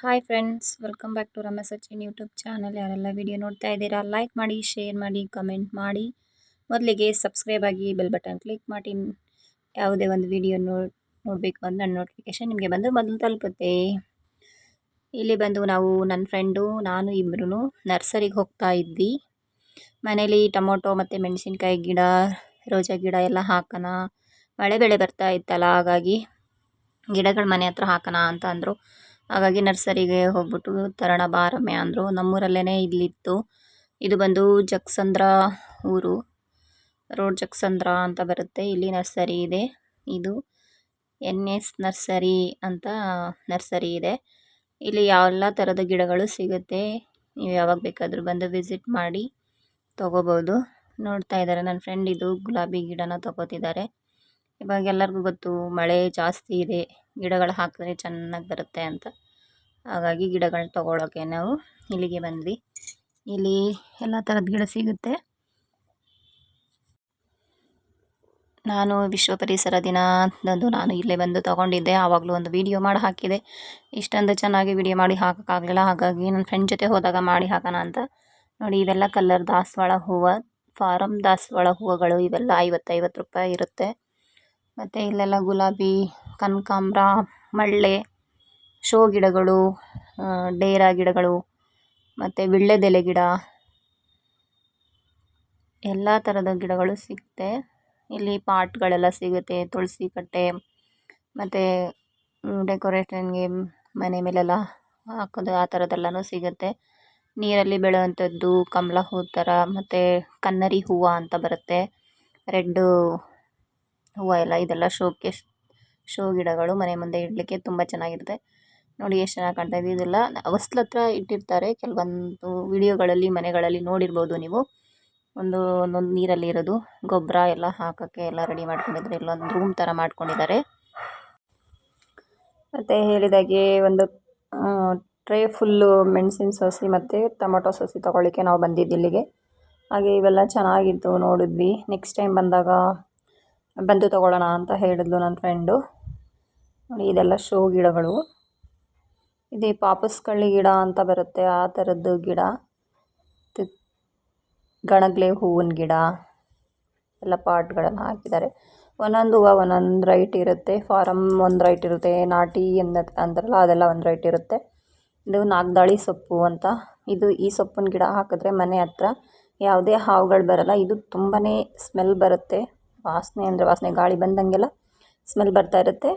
Hi friends, welcome back to Ramesh Sachin YouTube channel. ಯಾರೆಲ್ಲ video ನೋಡ್ತಾ ಇದ್ದೀರಾ, like ಮಾಡಿ, ಶೇರ್ ಮಾಡಿ, ಕಮೆಂಟ್ ಮಾಡಿ. ಮೊದಲಿಗೆ ಸಬ್ಸ್ಕ್ರೈಬ್ ಆಗಿ ಬೆಲ್ ಬಟನ್ ಕ್ಲಿಕ್ ಮಾಡಿ. ಯಾವುದೇ ಒಂದು ವಿಡಿಯೋ ನೋಡಿ ನೋಡಬೇಕು ಅಂತ ನನ್ನ ನೋಟಿಫಿಕೇಶನ್ ನಿಮಗೆ ಬಂದು ಮೊದಲು ತಲುಪುತ್ತೆ. ಇಲ್ಲಿ ಬಂದು ನಾವು ನನ್ನ ಫ್ರೆಂಡು, ನಾನು ಇಬ್ಬರೂ ನರ್ಸರಿಗೆ ಹೋಗ್ತಾ ಇದ್ವಿ. ಮನೇಲಿ ಟೊಮೊಟೊ ಮತ್ತು ಮೆಣಸಿನ್ಕಾಯಿ ಗಿಡ, ರೋಜಾ ಗಿಡ ಎಲ್ಲ ಹಾಕೋಣ. ಮಳೆ ಬೆಳೆ ಬರ್ತಾ ಇತ್ತಲ್ಲ, ಹಾಗಾಗಿ ಗಿಡಗಳು ಮನೆ ಹತ್ರ ಹಾಕೋಣ ಅಂತ ಅಂದರು. ಹಾಗಾಗಿ ನರ್ಸರಿಗೆ ಹೋಗ್ಬಿಟ್ಟು ತರೋಣ ಬಾರಮ್ಮೆ ಅಂದರು. ನಮ್ಮೂರಲ್ಲೇ ಇಲ್ಲಿತ್ತು. ಇದು ಬಂದು ಜಕ್ಸಂದ್ರ ಊರು. ರೋಡ್ ಜಕ್ಸಂದ್ರ ಅಂತ ಬರುತ್ತೆ. ಇಲ್ಲಿ ನರ್ಸರಿ ಇದೆ. ಇದು ಎನ್ ಎಸ್ ನರ್ಸರಿ ಅಂತ ನರ್ಸರಿ ಇದೆ. ಇಲ್ಲಿ ಎಲ್ಲ ಥರದ ಗಿಡಗಳು ಸಿಗುತ್ತೆ. ನೀವು ಯಾವಾಗ ಬೇಕಾದರೂ ಬಂದು ವಿಸಿಟ್ ಮಾಡಿ ತೊಗೋಬೋದು. ನೋಡ್ತಾ ಇದ್ದಾರೆ. ನನ್ನ ಫ್ರೆಂಡ್ ಇದು ಗುಲಾಬಿ ಗಿಡನ ತೊಗೋತಿದ್ದಾರೆ. ಇವಾಗ ಎಲ್ಲರಿಗೂ ಗೊತ್ತು ಮಳೆ ಜಾಸ್ತಿ ಇದೆ, ಗಿಡಗಳು ಹಾಕಿದ್ರೆ ಚೆನ್ನಾಗಿ ಬರುತ್ತೆ ಅಂತ. ಹಾಗಾಗಿ ಗಿಡಗಳನ್ನ ತೊಗೊಳೋಕ್ಕೆ ನಾವು ಇಲ್ಲಿಗೆ ಬಂದ್ವಿ. ಇಲ್ಲಿ ಎಲ್ಲ ಥರದ ಗಿಡ ಸಿಗುತ್ತೆ. ನಾನು ವಿಶ್ವ ಪರಿಸರ ದಿನದಂದು ನಾನು ಇಲ್ಲೇ ಬಂದು ತೊಗೊಂಡಿದ್ದೆ. ಆವಾಗಲೂ ಒಂದು ವೀಡಿಯೋ ಮಾಡಿ ಹಾಕಿದೆ. ಇಷ್ಟೊಂದು ಚೆನ್ನಾಗಿ ವಿಡಿಯೋ ಮಾಡಿ ಹಾಕೋಕ್ಕಾಗಲಿಲ್ಲ. ಹಾಗಾಗಿ ನನ್ನ ಫ್ರೆಂಡ್ ಜೊತೆ ಹೋದಾಗ ಮಾಡಿ ಹಾಕೋಣ ಅಂತ. ನೋಡಿ, ಇವೆಲ್ಲ ಕಲರ್ ದಾಸವಾಳ ಹೂವು ಫಾರಮ್ ದಾಸವಾಳ ಹೂವುಗಳು ಇವೆಲ್ಲ ಐವತ್ತೈವತ್ತು ರೂಪಾಯಿ ಇರುತ್ತೆ. ಮತ್ತು ಇಲ್ಲೆಲ್ಲ ಗುಲಾಬಿ, ಕನಕಾಂಬ್ರ, ಮಳ್ಳೆ, ಶೋ ಗಿಡಗಳು ಡೇರಾ ಗಿಡಗಳು, ಮತ್ತು ವೀಳ್ಯದೆಲೆ ಗಿಡ. ಎಲ್ಲ ಥರದ ಗಿಡಗಳು ಸಿಗುತ್ತೆ ಇಲ್ಲಿ ಪಾಟ್ಗಳೆಲ್ಲ ಸಿಗುತ್ತೆ, ತುಳಸಿ ಕಟ್ಟೆ, ಮತ್ತು ಡೆಕೋರೇಷನ್ಗೆ ಮನೆ ಮೇಲೆಲ್ಲ ಹಾಕೋದು ಆ ಥರದ್ದೆಲ್ಲನೂ ಸಿಗುತ್ತೆ. ನೀರಲ್ಲಿ ಬೆಳೆಯುವಂಥದ್ದು, ಕಮಲ ಹೂ ಥರ ಮತ್ತು ಕನ್ನರಿ ಹೂವು ಅಂತ ಬರುತ್ತೆ. ರೆಡ್ಡು ಹೂವು ಎಲ್ಲ, ಇದೆಲ್ಲ ಶೋಕೆ ಶೋ ಗಿಡಗಳು ಮನೆ ಮುಂದೆ ಇಡಲಿಕ್ಕೆ ತುಂಬ ಚೆನ್ನಾಗಿರುತ್ತೆ. ನೋಡಿ ಎಷ್ಟು ಚೆನ್ನಾಗಿ ಕಾಣ್ತಾ ಇದೆ. ಇದೆಲ್ಲ ಹೊಸ್ಲ ಹತ್ರ ಇಟ್ಟಿರ್ತಾರೆ. ಕೆಲವೊಂದು ವಿಡಿಯೋಗಳಲ್ಲಿ, ಮನೆಗಳಲ್ಲಿ ನೋಡಿರ್ಬೋದು ನೀವು. ಒಂದು, ಒಂದೊಂದು ನೀರಲ್ಲಿ ಇರೋದು ಗೊಬ್ಬರ ಎಲ್ಲ ಹಾಕೋಕ್ಕೆ ಎಲ್ಲ ರೆಡಿ ಮಾಡ್ಕೊಂಡಿದ್ದಾರೆ ಇಲ್ಲೊಂದು ರೂಮ್ ಥರ ಮಾಡ್ಕೊಂಡಿದ್ದಾರೆ. ಮತ್ತು ಹೇಳಿದಾಗೆ ಒಂದು ಟ್ರೇ ಫುಲ್ಲು ಮೆಣಸಿನ ಸಸಿ ಮತ್ತು ಟೊಮೊಟೊ ಸಸಿ ತೊಗೊಳ್ಳಿಕ್ಕೆ ನಾವು ಬಂದಿದ್ದು ಇಲ್ಲಿಗೆ. ಹಾಗೆ ಇವೆಲ್ಲ ಚೆನ್ನಾಗಿತ್ತು, ನೋಡಿದ್ವಿ. ನೆಕ್ಸ್ಟ್ ಟೈಮ್ ಬಂದಾಗ ಬಂದು ತಗೊಳ್ಳೋಣ ಅಂತ ಹೇಳಿದ್ಲು ನನ್ನ ಫ್ರೆಂಡು ನೋಡಿ, ಇದೆಲ್ಲ ಶೋ ಗಿಡಗಳು. ಇದು ಪಾಪಸ್ಕಳ್ಳಿ ಗಿಡ ಅಂತ ಬರುತ್ತೆ, ಆ ಥರದ್ದು ಗಿಡ. ಗಣಗ್ಲೆ ಹೂವಿನ ಗಿಡ. ಎಲ್ಲ ಪಾಟ್ಗಳನ್ನು ಹಾಕಿದ್ದಾರೆ. ಒಂದೊಂದು ಹೂವು ಒಂದೊಂದು ರೈಟ್ ಇರುತ್ತೆ. ಫಾರಮ್ ಒಂದು ರೈಟ್ ಇರುತ್ತೆ, ನಾಟಿ ಎಂದ ಅಂತಾರಲ್ಲ ಅದೆಲ್ಲ ಒಂದು ರೈಟ್ ಇರುತ್ತೆ. ಇದು ನಾಗ್ದಾಳಿ ಸೊಪ್ಪು ಅಂತ. ಇದು ಈ ಸೊಪ್ಪಿನ ಗಿಡ ಹಾಕಿದ್ರೆ ಮನೆ ಹತ್ರ ಯಾವುದೇ ಹಾವುಗಳು ಬರಲ್ಲ. ಇದು ತುಂಬಾ ಸ್ಮೆಲ್ ಬರುತ್ತೆ. ವಾಸನೆ ಅಂದರೆ ವಾಸನೆ, ಗಾಳಿ ಬಂದಂಗೆಲ್ಲ ಸ್ಮೆಲ್ ಬರ್ತಾ ಇರುತ್ತೆ.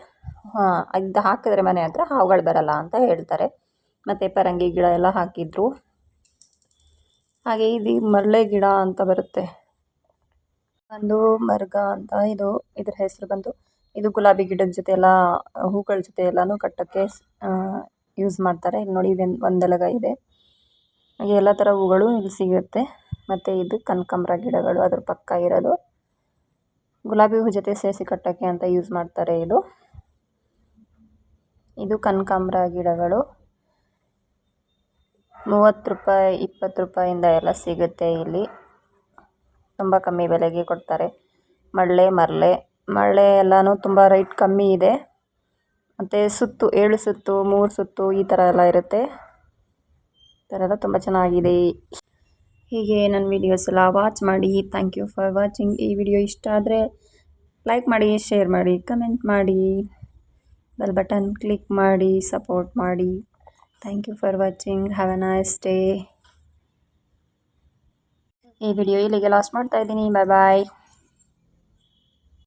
ಹಾಂ ಇದು ಹಾಕಿದ್ರೆ ಮನೆ ಹತ್ರ ಹಾವುಗಳು ಬರಲ್ಲ ಅಂತ ಹೇಳ್ತಾರೆ. ಮತ್ತು ಪರಂಗಿ ಗಿಡ ಎಲ್ಲ ಹಾಕಿದ್ರು. ಹಾಗೆ ಇದು ಮರಳೆ ಗಿಡ ಅಂತ ಬರುತ್ತೆ. ಒಂದು ಮರ್ಗ ಅಂತ ಇದು, ಇದ್ರ ಹೆಸರು ಬಂದು ಇದು ಗುಲಾಬಿ ಗಿಡದ ಜೊತೆ ಎಲ್ಲ ಹೂಗಳ ಜೊತೆ ಎಲ್ಲನೂ ಕಟ್ಟೋಕ್ಕೆ ಯೂಸ್ ಮಾಡ್ತಾರೆ. ಇಲ್ಲಿ ನೋಡಿ ಒಂದೆಲಗ ಇದೆ. ಹಾಗೆ ಎಲ್ಲ ಥರ ಹೂಗಳು ಇಲ್ಲಿ ಸಿಗುತ್ತೆ. ಮತ್ತು ಇದು ಕನಕಾಂಬ್ರ ಗಿಡಗಳು ಅದ್ರ ಪಕ್ಕ ಇರೋದು. ಗುಲಾಬಿ ಹೂ ಜೊತೆ ಸೇರಿಸಿ ಕಟ್ಟೋಕ್ಕೆ ಅಂತ ಯೂಸ್ ಮಾಡ್ತಾರೆ ಇದು. ಇದು ಕನಕಾಂಬ್ರ ಗಿಡಗಳು. ಮೂವತ್ತು ರೂಪಾಯಿ, ಇಪ್ಪತ್ತು ರೂಪಾಯಿಂದ ಎಲ್ಲ ಸಿಗುತ್ತೆ ಇಲ್ಲಿ. ತುಂಬ ಕಮ್ಮಿ ಬೆಲೆಗೆ ಕೊಡ್ತಾರೆ. ಮಳ್ಳೆ, ಮರಳೆ. ಮರಳೆ ಎಲ್ಲನೂ ತುಂಬ ರೇಟ್ ಕಮ್ಮಿ ಇದೆ. ಮತ್ತು ಸುತ್ತು, ಏಳು ಸುತ್ತು, ಮೂರು ಸುತ್ತು ಈ ಥರ ಎಲ್ಲ ಇರುತ್ತೆ. ಈ ಥರ ಎಲ್ಲ ತುಂಬ ಚೆನ್ನಾಗಿದೆ. ಹೀಗೆ ನನ್ನ ವೀಡಿಯೋಸ್ ಎಲ್ಲ ವಾಚ್ ಮಾಡಿ ಥ್ಯಾಂಕ್ ಯು ಫಾರ್ ವಾಚಿಂಗ್ ಈ ವಿಡಿಯೋ ಇಷ್ಟ ಆದರೆ ಲೈಕ್ ಮಾಡಿ ಶೇರ್ ಮಾಡಿ ಕಮೆಂಟ್ ಮಾಡಿ ಬೆಲ್ ಬಟನ್ ಕ್ಲಿಕ್ ಮಾಡಿ ಸಪೋರ್ಟ್ ಮಾಡಿ. Thank you for watching have a nice day ಈ ವಿಡಿಯೋ ಇಲ್ಲಿಗೆ ಲಾಸ್ಟ್ ಮಾಡ್ತಾ ಇದ್ದೀನಿ. ಬಾಯ್ ಬಾಯ್